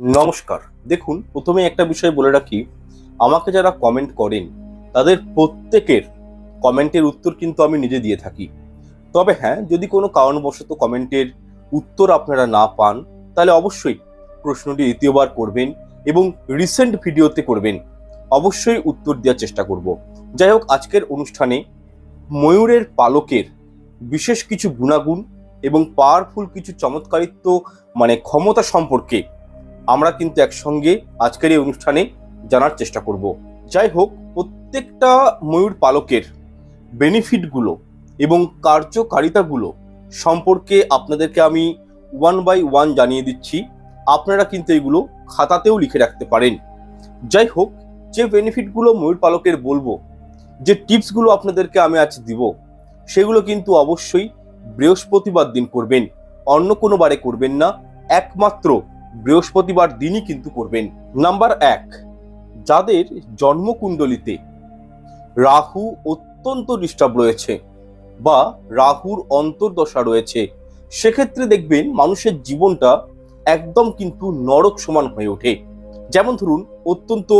নমস্কার। দেখুন, প্রথমে একটা বিষয় বলে রাখি। আমাকে যারা কমেন্ট করেন, তাদের প্রত্যেকের কমেন্টের উত্তর কিন্তু আমি নিজে দিয়ে থাকি। তবে হ্যাঁ যদি কোনো কারণবশত কমেন্টের উত্তর আপনারা না পান, তাহলে অবশ্যই প্রশ্নটি দ্বিতীয়বার করবেন এবং রিসেন্ট ভিডিওতে করবেন। অবশ্যই উত্তর দেওয়ার চেষ্টা করব। যাই হোক, আজকের অনুষ্ঠানে ময়ূরের পালকের বিশেষ কিছু গুণাগুণ এবং পাওয়ারফুল কিছু চমৎকারিত্ব মানে ক্ষমতা সম্পর্কে আমরা কিন্তু একসঙ্গে আজকের এই অনুষ্ঠানে জানার চেষ্টা করব। যাই হোক, প্রত্যেকটা ময়ূর পালকের বেনিফিটগুলো এবং কার্যকারিতাগুলো সম্পর্কে আপনাদেরকে আমি ওয়ান বাই ওয়ান জানিয়ে দিচ্ছি। আপনারা কিন্তু এগুলো খাতাতেও লিখে রাখতে পারেন। যাই হোক, যে বেনিফিটগুলো ময়ূর পালকের বলব, যে টিপসগুলো আপনাদেরকে আমি আজ দিব, সেগুলো কিন্তু অবশ্যই বৃহস্পতিবার দিন করবেন। অন্য কোনো বারে করবেন না। একমাত্র বৃহস্পতিবার দিনই কিন্তু করবেন। নাম্বার এক, যাদের জন্মকুণ্ডলিতে রাহু অত্যন্ত ডিস্টার্ব রয়েছে বা রাহুর অন্তর্দশা রয়েছে, সেক্ষেত্রে দেখবেন মানুষের জীবনটা একদম কিন্তু নরক সমান হয়ে ওঠে। যেমন ধরুন, অত্যন্ত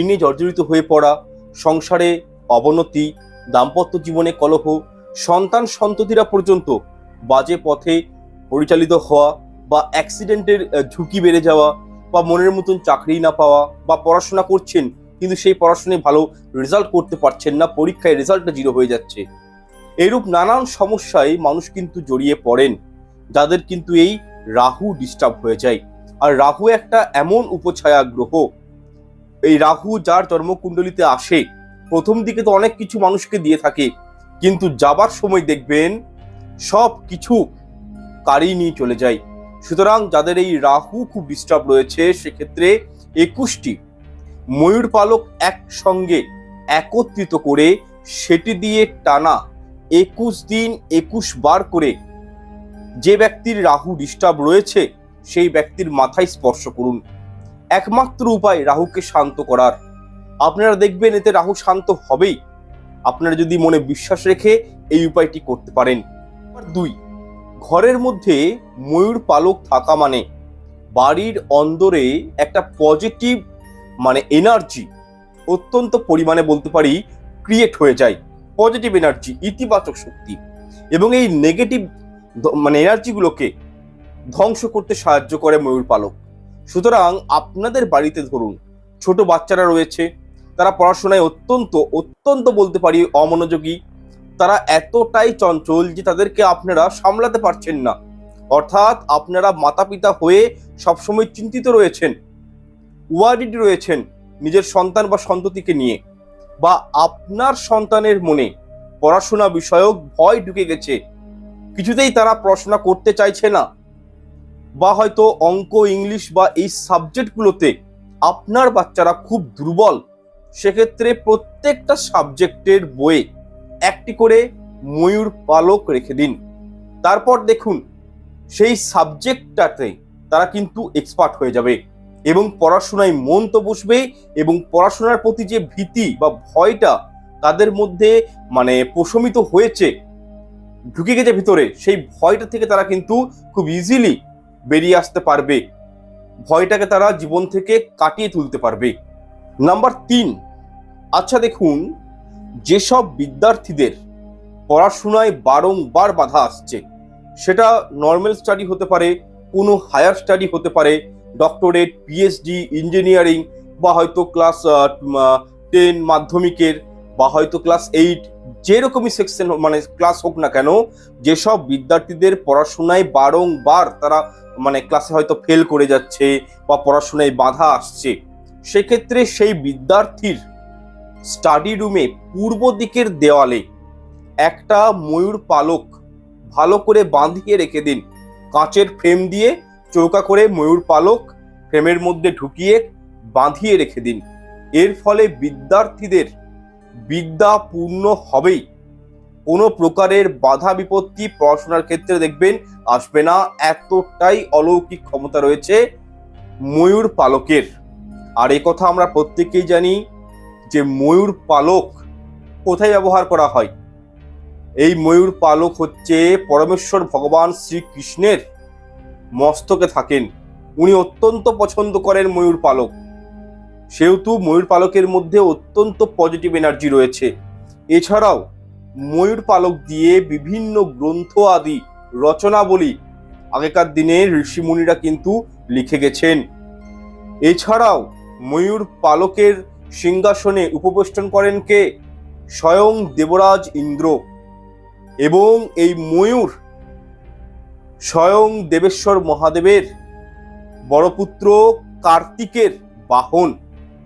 ঋণে জর্জরিত হয়ে পড়া, সংসারে অবনতি, দাম্পত্য জীবনে কলহ, সন্তান সন্ততিরা পর্যন্ত বাজে পথে পরিচালিত হওয়া বা অ্যাক্সিডেন্টের ঝুঁকি বেড়ে যাওয়া বা মনের মতন চাকরি না পাওয়া বা পড়াশোনা করছেন কিন্তু সেই পড়াশোনায় ভালো রেজাল্ট করতে পারছেন না, পরীক্ষায় রেজাল্টটা জিরো হয়ে যাচ্ছে। এরূপ নানান সমস্যায় মানুষ কিন্তু জড়িয়ে পড়েন, যাদের কিন্তু এই রাহু ডিস্টার্ব হয়ে যায়। আর রাহু একটা এমন উপছায়া গ্রহ এই রাহু যার জন্মকুণ্ডলিতে আসে, প্রথম দিকে তো অনেক কিছু মানুষকে দিয়ে থাকে, কিন্তু যাবার সময় দেখবেন সব কিছু কারিয়ে নিয়ে চলে যায়। সুতরাং যাদের এই রাহু খুব ডিস্টার্ব রয়েছে, সেক্ষেত্রে একুশটি ময়ূর পালক একসঙ্গে একত্রিত করে সেটি দিয়ে টানা একুশ দিন, একুশ বার করে যে ব্যক্তির রাহু ডিস্টার্ব রয়েছে, সেই ব্যক্তির মাথায় স্পর্শ করুন। একমাত্র উপায় রাহুকে শান্ত করার। আপনারা দেখবেন এতে রাহু শান্ত হবেই। আপনারা যদি মনে বিশ্বাস রেখে এই উপায়টি করতে পারেন। দুই ঘরের মধ্যে ময়ূর পালক থাকা মানে বাড়ির অন্দরে একটা পজিটিভ মানে এনার্জি অত্যন্ত পরিমাণে বলতে পারি ক্রিয়েট হয়ে যায়। পজিটিভ এনার্জি ইতিবাচক শক্তি এবং এই নেগেটিভ মানে এনার্জিগুলোকে ধ্বংস করতে সাহায্য করে ময়ূর পালক। সুতরাং আপনাদের বাড়িতে ধরুন, ছোট বাচ্চারা রয়েছে, তারা পড়াশোনায় অত্যন্ত অত্যন্ত বলতে পারি অমনোযোগী তারা এতটাই চঞ্চল যে তাদেরকে আপনারা সামলাতে পারছেন না। অর্থাৎ আপনারা মাতা পিতা হয়ে সবসময় চিন্তিত রয়েছেন ওয়ারিড রয়েছেন নিজের সন্তান বা সন্ততিকে নিয়ে বা আপনার সন্তানের মনে পড়াশোনা বিষয়ক ভয় ঢুকে গেছে। কিছুতেই তারা পড়াশোনা করতে চাইছে না বা হয়তো অঙ্ক, ইংলিশ বা এই সাবজেক্টগুলোতে আপনার বাচ্চারা খুব দুর্বল। সেক্ষেত্রে প্রত্যেকটা সাবজেক্টের বইয়ে একটি করে ময়ূর পালক রেখে দিন। তারপর দেখুন, সেই সাবজেক্টটাতে তারা কিন্তু এক্সপার্ট হয়ে যাবে এবং পড়াশোনায় মন তো বসবে এবং পড়াশোনার প্রতি যে ভীতি বা ভয়টা তাদের মধ্যে মানে প্রশমিত হয়েছে, ঢুকে গেছে ভিতরে, সেই ভয়টা থেকে তারা কিন্তু খুব ইজিলি বেরিয়ে আসতে পারবে। ভয়টাকে তারা জীবন থেকে কাটিয়ে তুলতে পারবে। নাম্বার তিন আচ্ছা দেখুন যেসব বিদ্যার্থীদের পড়াশোনায় বারংবার বাধা আসছে, সেটা নর্মাল স্টাডি হতে পারে, কোনো হায়ার স্টাডি হতে পারে ডক্টরেট পিএইচডি ইঞ্জিনিয়ারিং বা হয়তো ক্লাস টেন মাধ্যমিকের বা হয়তো ক্লাস এইট যেরকমই সেকশন মানে ক্লাস হোক না কেন, যেসব বিদ্যার্থীদের পড়াশোনায় বারংবার তারা মানে ক্লাসে হয়তো ফেল করে যাচ্ছে বা পড়াশোনায় বাধা আসছে, সেক্ষেত্রে সেই বিদ্যার্থীর স্টাডি রুমে পূর্ব দিকের দেওয়ালে একটা ময়ূর পালক ভালো করে বাঁধিয়ে রেখে দিন। কাঁচের ফ্রেম দিয়ে চৌকা করে ময়ূর পালক ফ্রেমের মধ্যে ঢুকিয়ে বাঁধিয়ে রেখে দিন। এর ফলে বিদ্যার্থীদের বিদ্যা পূর্ণ হবেই। কোনো প্রকারের বাধা বিপত্তি পড়াশোনার ক্ষেত্রে দেখবেন আসবে না, এতটাই অলৌকিক ক্ষমতা রয়েছে ময়ূর পালকের। আর এই কথা আমরা প্রত্যেকেই জানি যে ময়ূর পালক কোথায় ব্যবহার করা হয়? এই ময়ূর পালক হচ্ছে পরমেশ্বর ভগবান শ্রীকৃষ্ণের মস্তকে থাকেন। উনি অত্যন্ত পছন্দ করেন ময়ূর পালক। সেহেতু ময়ূর পালকের মধ্যে অত্যন্ত পজিটিভ এনার্জি রয়েছে। এছাড়াও ময়ূর পালক দিয়ে বিভিন্ন গ্রন্থ আদি, রচনাবলী আগেকার দিনে ঋষিমুনিরা কিন্তু লিখে গেছেন। এছাড়াও ময়ূর পালকের সিংহাসনে উপবেষ্টন করেন কে? স্বয়ং দেবরাজ ইন্দ্র। এবং এই ময়ূর স্বয়ং দেবেশ্বর মহাদেবের বড়পুত্র কার্তিকের বাহন।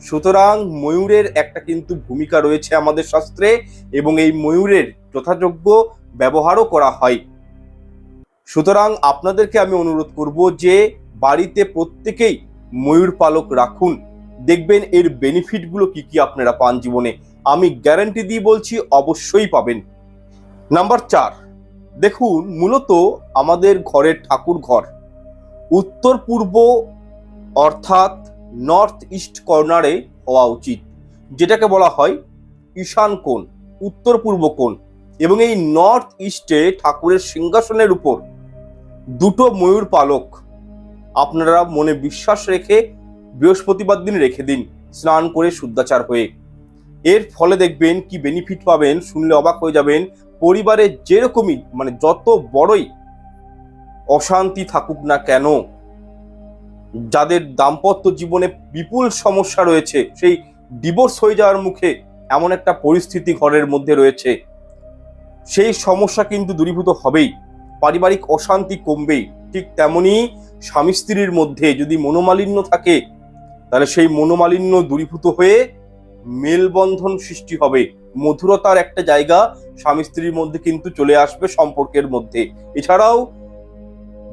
সুতরাং ময়ূরের একটা কিন্তু ভূমিকা রয়েছে আমাদের শাস্ত্রে এবং এই ময়ূরের যথাযোগ্য ব্যবহারও করা হয়। সুতরাং আপনাদেরকে আমি অনুরোধ করব যে বাড়িতে প্রত্যেকেই ময়ূর পালক রাখুন। দেখবেন এর বেনিফিটগুলো কি কি আপনারা পান জীবনে? আমি গ্যারান্টি দিয়ে বলছি, অবশ্যই পাবেন। নাম্বার চার, দেখুন, মূলত আমাদের ঘরের ঠাকুর ঘর। উত্তর পূর্ব অর্থাৎ নর্থ ইস্ট কর্নারে হওয়া উচিত। যেটাকে বলা হয় ঈশান কোণ, উত্তর পূর্ব কোণ। এবং এই নর্থ ইস্টে ঠাকুরের সিংহাসনের উপর দুটো ময়ূর পালক। আপনারা মনে বিশ্বাস রেখে বৃহস্পতিবার দিন রেখে দিন, স্নান করে শুদ্ধাচার হয়ে। এর ফলে দেখবেন কি বেনিফিট পাবেন শুনলে অবাক হয়ে যাবেন, পরিবারে যেরকমই মানে যত বড়ই অশান্তি থাকুক না কেন, যাদের দাম্পত্য জীবনে বিপুল সমস্যা রয়েছে, সেই ডিভোর্স হয়ে যাওয়ার মুখে এমন একটা পরিস্থিতি ঘরের মধ্যে রয়েছে। সেই সমস্যা কিন্তু দূরীভূত হবেই, পারিবারিক অশান্তি কমবেই। ঠিক তেমনি স্বামী স্ত্রীর মধ্যে যদি মনোমালিন্য থাকে তাহলে সেই মনোমালিন্য দূরীভূত হয়ে মেলবন্ধন সৃষ্টি হবে। মধুরতার একটা জায়গা স্বামী স্ত্রীর মধ্যে কিন্তু চলে আসবে সম্পর্কের মধ্যে। এছাড়াও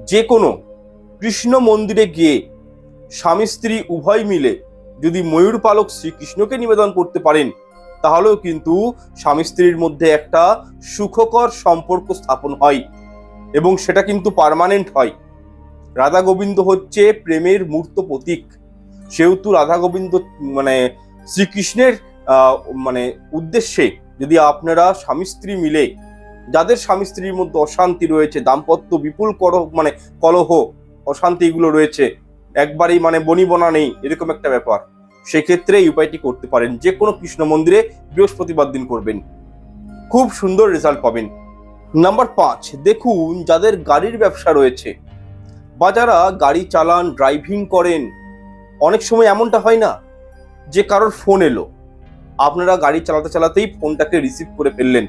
যে কোনো কৃষ্ণ মন্দিরে গিয়ে স্বামী স্ত্রী উভয় মিলে যদি ময়ূর পালক শ্রীকৃষ্ণকে নিবেদন করতে পারেন, তাহলেও কিন্তু স্বামী স্ত্রীর মধ্যে একটা সুখকর সম্পর্ক স্থাপন হয় এবং সেটা কিন্তু পার্মানেন্ট হয়। রাধা গোবিন্দ হচ্ছে প্রেমের মূর্ত প্রতীক। সেহেতু রাধা গোবিন্দ মানে শ্রীকৃষ্ণের মানে উদ্দেশ্যে যদি আপনারা স্বামী স্ত্রী মিলে, যাদের স্বামী স্ত্রীর মধ্যে অশান্তি রয়েছে, দাম্পত্য বিপুল কর মানে কলহ অশান্তি এগুলো রয়েছে, একবারেই মানে বনিবনা নেই, এরকম একটা ব্যাপার, সেক্ষেত্রে এই উপায়টি করতে পারেন। যে কোনো কৃষ্ণ মন্দিরে বৃহস্পতিবার দিন করবেন। খুব সুন্দর রেজাল্ট পাবেন। নাম্বার পাঁচ, দেখুন যাদের গাড়ির ব্যবসা রয়েছে, বা যারা গাড়ি চালান ড্রাইভিং করেন অনেক সময় এমনটা হয় না যে কারোর ফোন এলো। আপনারা গাড়ি চালাতে চালাতেই ফোনটাকে রিসিভ করে ফেললেন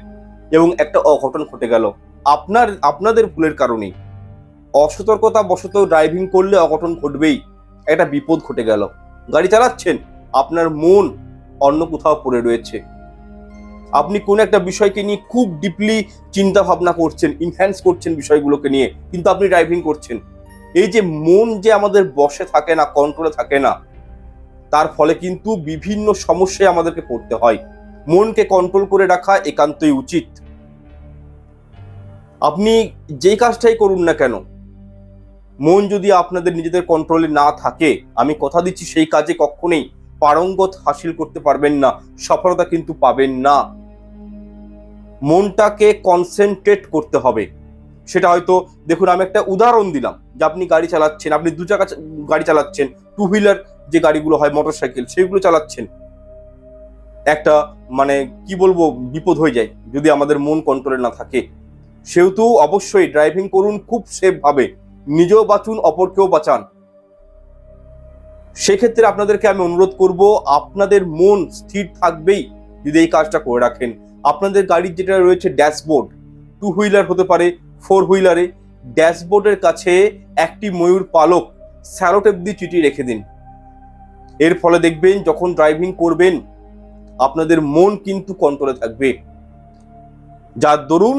এবং একটা অঘটন ঘটে গেল। আপনার, আপনাদের ভুলের কারণেই অসতর্কতা বশত ড্রাইভিং করলে অঘটন ঘটবেই। একটা বিপদ ঘটে গেল। গাড়ি চালাচ্ছেন, আপনার মন অন্য কোথাও পড়ে রয়েছে। আপনি কোন একটা বিষয়কে নিয়ে খুব ডিপলি চিন্তা ভাবনা করছেন ইনহ্যান্স করছেন বিষয়গুলোকে নিয়ে, কিন্তু আপনি ড্রাইভিং করছেন। এই যে মন যে আমাদের বসে থাকে না কন্ট্রোলে থাকে না, তার ফলে কিন্তু বিভিন্ন সমস্যায় আমাদেরকে পড়তে হয়। মনকে কন্ট্রোল করে রাখা একান্তই উচিত। আপনি যেই কাজটাই করুন না কেন, মন যদি আপনাদের নিজেদের কন্ট্রোলে না থাকে, আমি কথা দিচ্ছি সেই কাজে কখনোই পারঙ্গত হাসিল করতে পারবেন না, সফলতা কিন্তু পাবেন না। মনটাকে কনসেন্ট্রেট করতে হবে। সেটা হয়তো, দেখুন, আমি একটা উদাহরণ দিলাম যে আপনি গাড়ি চালাচ্ছেন, আপনি দু চাকা গাড়ি চালাচ্ছেন টু হুইলার যে গাড়িগুলো হয় মোটর সাইকেল সেগুলো চালাচ্ছেন। একটা মানে কি বলব, বিপদ হয়ে যায় যদি আমাদের মন কন্ট্রোলে না থাকে। সেহেতু অবশ্যই ড্রাইভিং করুন খুব সেফ ভাবে। নিজেও বাঁচুন, অপরকেও বাঁচান। সেক্ষেত্রে আপনাদেরকে আমি অনুরোধ করব, আপনাদের মন স্থির থাকবেই যদি এই কাজটা করে রাখেন। আপনাদের গাড়ির যেটা রয়েছে ড্যাশবোর্ড টু হুইলার হতে পারে ফোর হুইলারে ড্যাশবোর্ডের কাছে একটি ময়ূর পালক স্যালোটেপ দিয়ে চিটিয়ে রেখে দিন। এর ফলে দেখবেন যখন ড্রাইভিং করবেন, আপনাদের মন কিন্তু কন্ট্রোলে থাকবে। যার দরুন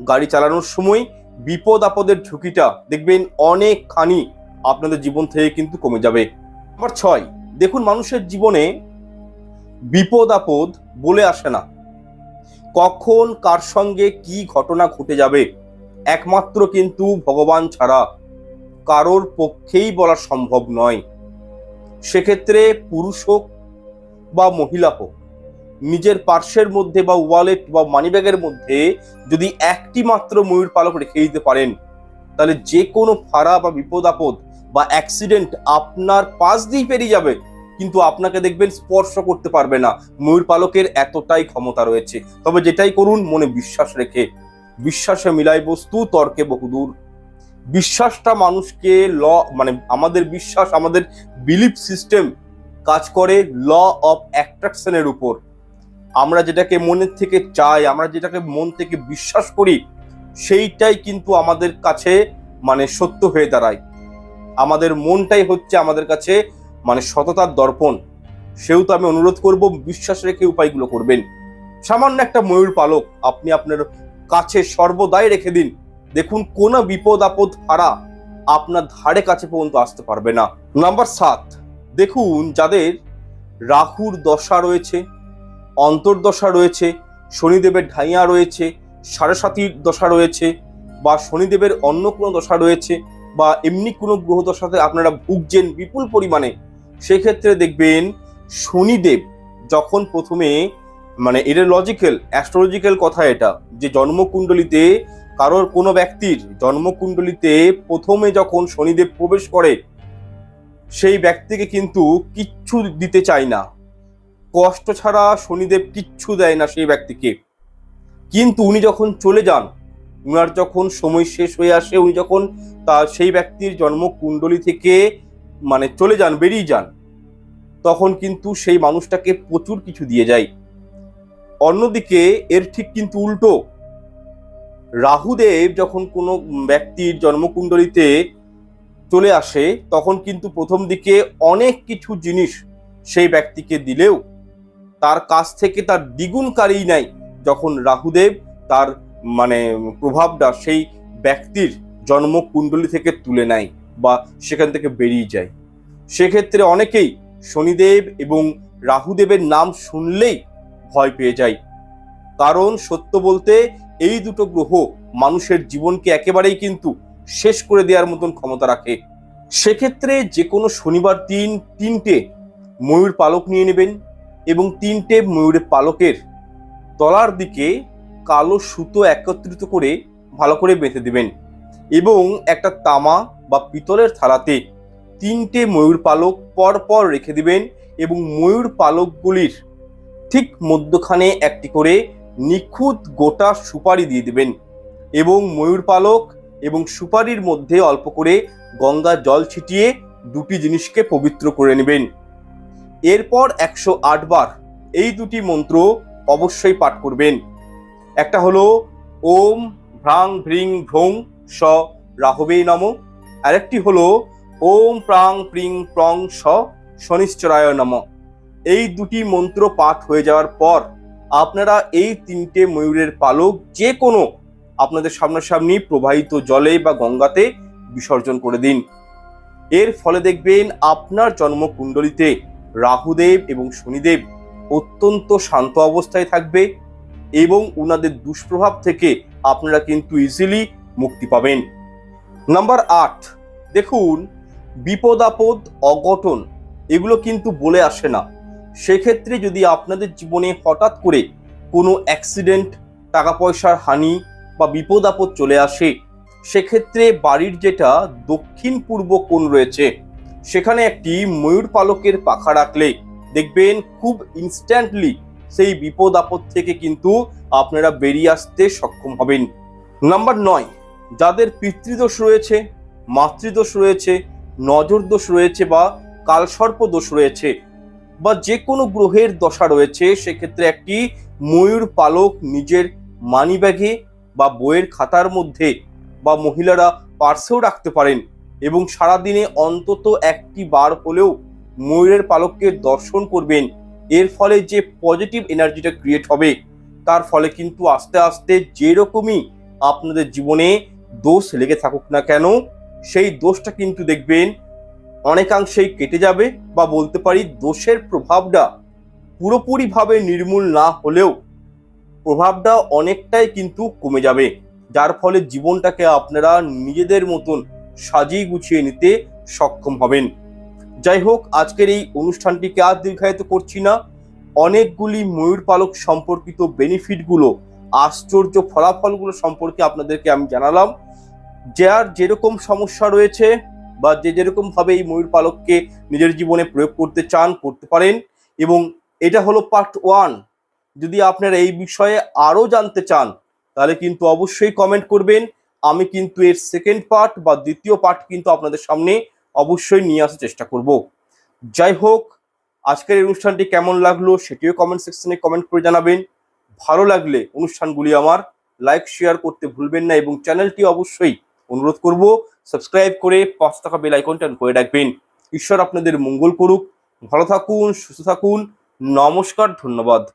গাড়ি চালানোর সময় বিপদ আপদের ঝুঁকিটা দেখবেন অনেকখানি আপনাদের জীবন থেকে কিন্তু কমে যাবে। নাম্বার ছয়, দেখুন মানুষের জীবনে বিপদ আপদ বলে আসে না। কখন কার সঙ্গে কি ঘটনা ঘটে যাবে একমাত্র কিন্তু ভগবান ছাড়া কারোর পক্ষেই বলা সম্ভব নয়। সেক্ষেত্রে পুরুষ হোক বা মহিলা হোক, নিজের পার্শ্বের মধ্যে বা ওয়ালেট বা মানিব্যাগের মধ্যে যদি একটি মাত্র ময়ূর পালক রেখে দিতে পারেন, তাহলে যে কোনো ফাড়া বা বিপদ আপদ বা অ্যাক্সিডেন্ট আপনার পাশ দিয়ে পেরিয়ে যাবে, কিন্তু আপনাকে দেখবেন স্পর্শ করতে পারবে না। ময়ূর পালকের এতটাই ক্ষমতা রয়েছে। তবে যেটাই করুন, মনে বিশ্বাস রেখে বিশ্বাসে মিলাই বস্তু তর্কে বহুদূর। বিশ্বাসটা মানুষকে ল মানে আমাদের বিশ্বাস, আমাদের বিলিফ সিস্টেম কাজ করে ল অফ অ্যাট্রাকশনের উপর। আমরা যেটাকে মনের থেকে চাই, আমরা যেটাকে মন থেকে বিশ্বাস করি, সেইটাই কিন্তু আমাদের কাছে মানে সত্য হয়ে দাঁড়ায়। আমাদের মনটাই হচ্ছে আমাদের কাছে মানে সততার দর্পণ। সেহেতু আমি অনুরোধ করব, বিশ্বাস রেখে উপায়গুলো করবেন। সামান্য একটা ময়ূর পালক, আপনি আপনার কাছে সর্বদাই রেখে দিন। দেখুন, কোনো বিপদ আপদ হারা আপনার ধারে কাছে পর্যন্ত আসতে পারবে না। নাম্বার সাত, দেখুন, যাদের রাহুর দশা রয়েছে, অন্তর্দশা রয়েছে, শনিদেবের ঢাইয়া রয়েছে, সাড়ে সাতির দশা রয়েছে, বা শনিদেবের অন্য কোনো দশা রয়েছে, বা এমনি কোনো গ্রহ দশাতে আপনারা ভুগছেন বিপুল পরিমাণে, সেক্ষেত্রে দেখবেন শনিদেব যখন প্রথমে মানে এটা লজিক্যাল অ্যাস্ট্রোলজিক্যাল কথা এটা, যে জন্মকুণ্ডলিতে কারোর কোনো ব্যক্তির জন্মকুণ্ডলিতে প্রথমে যখন শনিদেব প্রবেশ করে, সেই ব্যক্তিকে কিন্তু কিচ্ছু দিতে চায় না। কষ্ট ছাড়া শনিদেব কিচ্ছু দেয় না সেই ব্যক্তিকে। কিন্তু উনি যখন চলে যান, উনার যখন সময় শেষ হয়ে আসে, উনি যখন তার সেই ব্যক্তির জন্মকুণ্ডলী থেকে মানে চলে যান, বেরিয়ে যান, তখন কিন্তু সেই মানুষটাকে প্রচুর কিছু দিয়ে যায়। অন্যদিকে এর ঠিক কিন্তু উল্টো। রাহুদেব যখন কোনো ব্যক্তির জন্মকুণ্ডলিতে চলে আসে, তখন কিন্তু প্রথম দিকে অনেক কিছু জিনিস সেই ব্যক্তিকে দিলেও তার কাছ থেকে তার দ্বিগুণ কারেই নাই। যখন রাহুদেব তার মানে প্রভাবটা সেই ব্যক্তির জন্মকুণ্ডলী থেকে তুলে নেয় বা সেখান থেকে বেরিয়ে যায়। সেক্ষেত্রে অনেকেই শনিদেব এবং রাহুদেবের নাম শুনলেই ভয় পেয়ে যায় কারণ সত্য বলতে এই দুটো গ্রহ মানুষের জীবনকে একেবারেই কিন্তু শেষ করে দেওয়ার মতন ক্ষমতা রাখে। সেক্ষেত্রে যে কোনো শনিবার দিন তিনটে ময়ূর পালক নিয়ে নেবেন এবং তিনটে ময়ূরের পালকের তলার দিকে কালো সুতো একত্রিত করে ভালো করে বেঁধে দেবেন এবং একটা তামা বা পিতলের থালাতে তিনটে ময়ূর পালক পর পর রেখে দিবেন এবং ময়ূর পালকগুলির ঠিক মধ্যখানে একটি করে নিখুঁত গোটা সুপারি দিয়ে দেবেন এবং ময়ূর পালক এবং সুপারির মধ্যে অল্প করে গঙ্গা জল ছিটিয়ে দুটি জিনিসকে পবিত্র করে নেবেন। এরপর একশো আট বার এই দুটি মন্ত্র অবশ্যই পাঠ করবেন। একটা হলো, ওম ভ্রাং ভ্রিং ভ্রং স রাহবে নম। আরেকটি হলো, ওম প্রাং প্রিং প্রং স শনিশ্চরায় নম। এই দুটি মন্ত্র পাঠ হয়ে যাওয়ার পর আপনারা এই তিনটে ময়ূরের পালক যে কোনো আপনাদের সামনাসামনি প্রবাহিত জলে বা গঙ্গাতে বিসর্জন করে দিন। এর ফলে দেখবেন আপনার জন্মকুণ্ডলিতে রাহুদেব এবং শনিদেব অত্যন্ত শান্ত অবস্থায় থাকবে এবং উনাদের দুষ্প্রভাব থেকে আপনারা কিন্তু ইজিলি মুক্তি পাবেন। নাম্বার আট, দেখুন বিপদ আপদ অঘটন, এগুলো কিন্তু বলে আসে না। সেক্ষেত্রে যদি আপনাদের জীবনে হঠাৎ করে কোনো অ্যাক্সিডেন্ট টাকা পয়সার হানি বা বিপদ আপদ চলে আসে, সেক্ষেত্রে বাড়ির যেটা দক্ষিণ পূর্ব কোণ রয়েছে, সেখানে একটি ময়ূর পালকের পাখা রাখলে দেখবেন খুব ইনস্ট্যান্টলি সেই বিপদ আপদ থেকে কিন্তু আপনারা বেরিয়ে আসতে সক্ষম হবেন। নাম্বার নয়, যাদের পিতৃদোষ রয়েছে, মাতৃদোষ রয়েছে নজর দোষ রয়েছে বা কালসর্প দোষ রয়েছে বা যে কোনো গ্রহের দশা রয়েছে, সেক্ষেত্রে একটি ময়ূর পালক নিজের মানি ব্যাগে বা বইয়ের খাতার মধ্যে বা মহিলারা পার্সেও রাখতে পারেন এবং সারাদিনে অন্তত একটি বার হলেও ময়ূরের পালককে দর্শন করবেন। এর ফলে যে পজিটিভ এনার্জিটা ক্রিয়েট হবে, তার ফলে কিন্তু আস্তে আস্তে যেরকমই আপনাদের জীবনে দোষ লেগে থাকুক না কেন, সেই দোষটা কিন্তু দেখবেন অনেকাংশেই কেটে যাবে বা বলতে পারি দোষের প্রভাবটা পুরোপুরিভাবে নির্মূল না হলেও প্রভাবটা অনেকটাই কিন্তু কমে যাবে, যার ফলে জীবনটাকে আপনারা নিজেদের মতন সাজিয়ে গুছিয়ে নিতে সক্ষম হবেন। যাই হোক, আজকের এই অনুষ্ঠানটিকে আর দীর্ঘায়িত করছি না। অনেকগুলি ময়ূর পালক সম্পর্কিত বেনিফিটগুলো আশ্চর্য ফলাফলগুলো সম্পর্কে আপনাদেরকে আমি জানালাম। যার যেরকম সমস্যা রয়েছে বা যে যেরকম ভাবে এই ময়ূর পালককে নিজের জীবনে প্রয়োগ করতে চান, করতে পারেন এবং এটা হলো পার্ট ওয়ান যদি আপনারা এই বিষয়ে আরও জানতে চান, তাহলে কিন্তু অবশ্যই কমেন্ট করবেন। আমি কিন্তু এর সেকেন্ড পার্ট বা দ্বিতীয় পার্ট কিন্তু আপনাদের সামনে অবশ্যই নিয়ে আসার চেষ্টা করব। যাই হোক, আজকের অনুষ্ঠানটি কেমন লাগল সেটিও কমেন্ট সেকশনে কমেন্ট করে জানাবেন। ভালো লাগলে অনুষ্ঠানগুলি আমার লাইক শেয়ার করতে ভুলবেন না এবং চ্যানেলটি অবশ্যই অনুরোধ করব। সাবস্ক্রাইব করে পাঁচ টাকা বেল আইকনটা করে রাখবেন। ঈশ্বর আপনাদের মঙ্গল করুক। ভালো থাকুন, সুস্থ থাকুন। নমস্কার, ধন্যবাদ।